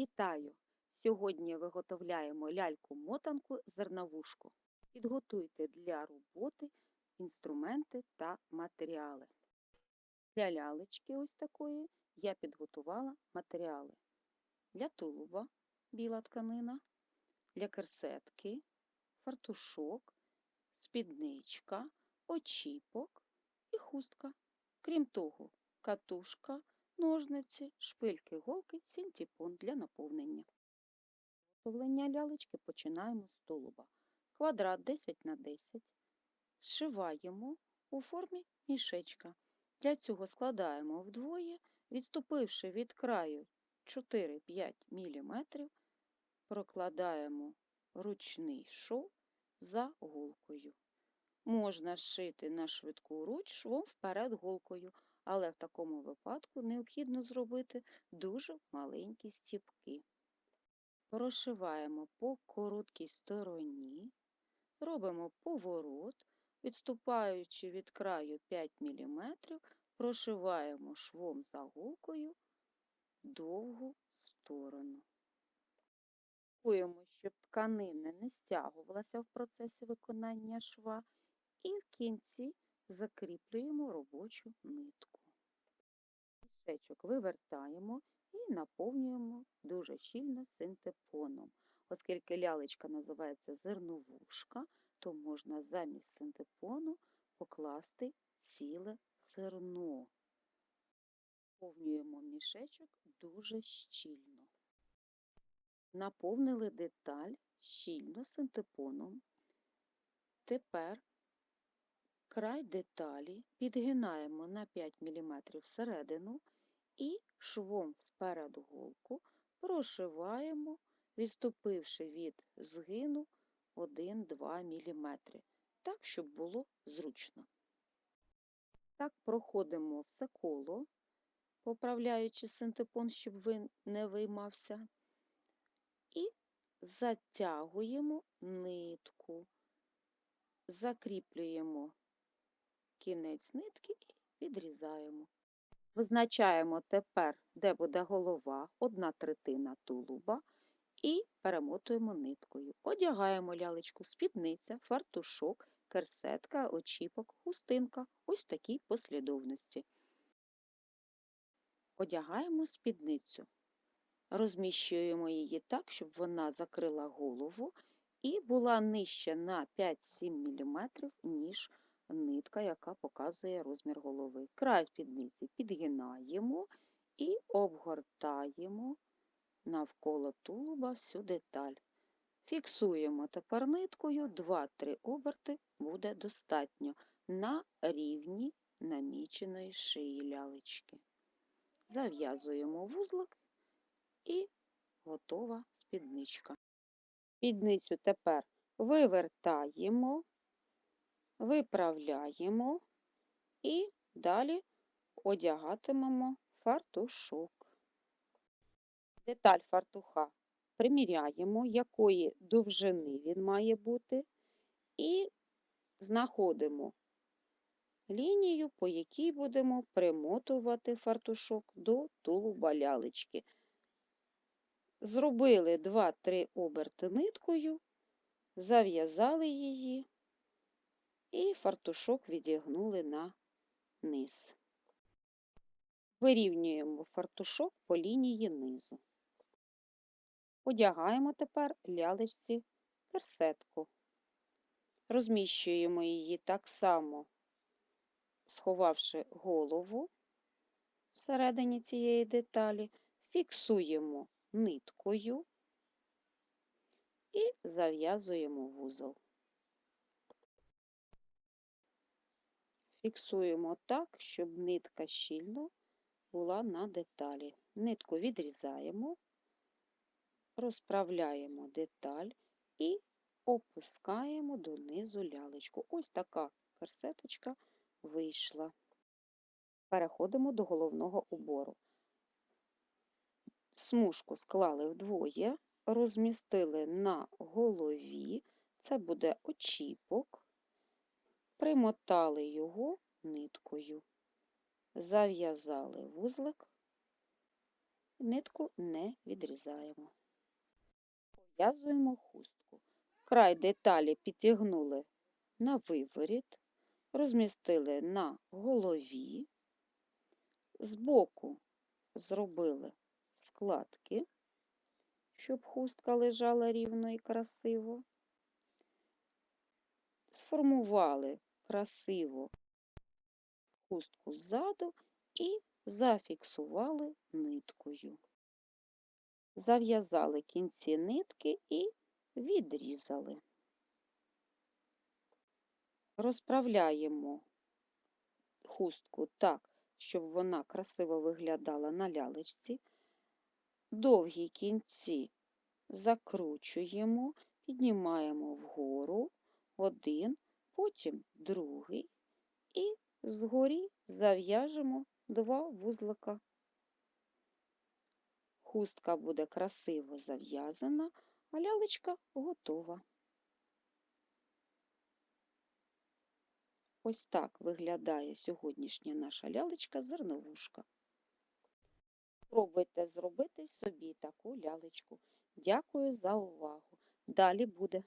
Вітаю! Сьогодні виготовляємо ляльку-мотанку зерновушку. Підготуйте для роботи інструменти та матеріали. Для лялечки ось такої я підготувала матеріали. Для тулуба біла тканина, для керсетки, фартушок, спідничка, очіпок і хустка. Крім того, катушка, ножниці, шпильки, голки, синтепон для наповнення. Виготовлення лялечки починаємо з тулуба. Квадрат 10 на 10 зшиваємо у формі мішечка. Для цього складаємо вдвоє, відступивши від краю 4-5 мм, прокладаємо ручний шов за голкою. Можна зшити на швидку руч швом вперед голкою, але в такому випадку необхідно зробити дуже маленькі стіпки. Прошиваємо по короткій стороні, робимо поворот, відступаючи від краю 5 мм, прошиваємо швом за голкою довгу сторону. Слідкуємо, щоб тканина не стягувалася в процесі виконання шва, і в кінці закріплюємо робочу нитку. Мішечок вивертаємо і наповнюємо дуже щільно синтепоном. Оскільки лялечка називається зерновушка, то можна замість синтепону покласти ціле зерно. Наповнюємо мішечок дуже щільно. Наповнили деталь щільно синтепоном. Тепер край деталі підгинаємо на 5 мм всередину і швом вперед голку прошиваємо, відступивши від згину 1-2 мм, так, щоб було зручно. Так проходимо все коло, поправляючи синтепон, щоб він не виймався, і затягуємо нитку, закріплюємо кінець нитки і відрізаємо. Визначаємо тепер, де буде голова, одна третина тулуба, і перемотуємо ниткою. Одягаємо лялечку спідниця, фартушок, керсетка, очіпок, хустинка. Ось в такій послідовності. Одягаємо спідницю. Розміщуємо її так, щоб вона закрила голову і була нижче на 5-7 мм, ніж нитка, яка показує розмір голови. Край спідниці підгинаємо і обгортаємо навколо тулуба всю деталь. Фіксуємо тепер ниткою 2-3 оберти буде достатньо на рівні наміченої шиї лялечки. Зав'язуємо вузлик і готова спідничка. Спідницю тепер вивертаємо, виправляємо і далі одягатимемо фартушок. Деталь фартуха приміряємо, якої довжини він має бути, і знаходимо лінію, по якій будемо примотувати фартушок до тулуба лялечки. Зробили 2-3 оберти ниткою, зав'язали її і фартушок відігнули на низ. Вирівнюємо фартушок по лінії низу. Одягаємо тепер лялечці керсетку. Розміщуємо її так само, сховавши голову всередині цієї деталі, фіксуємо ниткою і зав'язуємо вузол. Фіксуємо так, щоб нитка щільно була на деталі. Нитку відрізаємо, розправляємо деталь і опускаємо донизу лялечку. Ось така корсеточка вийшла. Переходимо до головного убору. Смужку склали вдвоє, розмістили на голові, це буде очіпок, примотали його ниткою, зав'язали вузлик нитку не відрізаємо. Пов'язуємо хустку. Край деталі підтягнули на виворіт, розмістили на голові, збоку зробили складки, щоб хустка лежала рівно і красиво. Сформували красиво хустку ззаду і зафіксували ниткою. Зав'язали кінці нитки і відрізали. Розправляємо хустку так, щоб вона красиво виглядала на лялечці. Довгі кінці закручуємо, піднімаємо вгору один, потім другий і згорі зав'яжемо два вузлика. Хустка буде красиво зав'язана, а лялечка готова. Ось так виглядає сьогоднішня наша лялечка зерновушка. Спробуйте зробити собі таку лялечку. Дякую за увагу. Далі буде.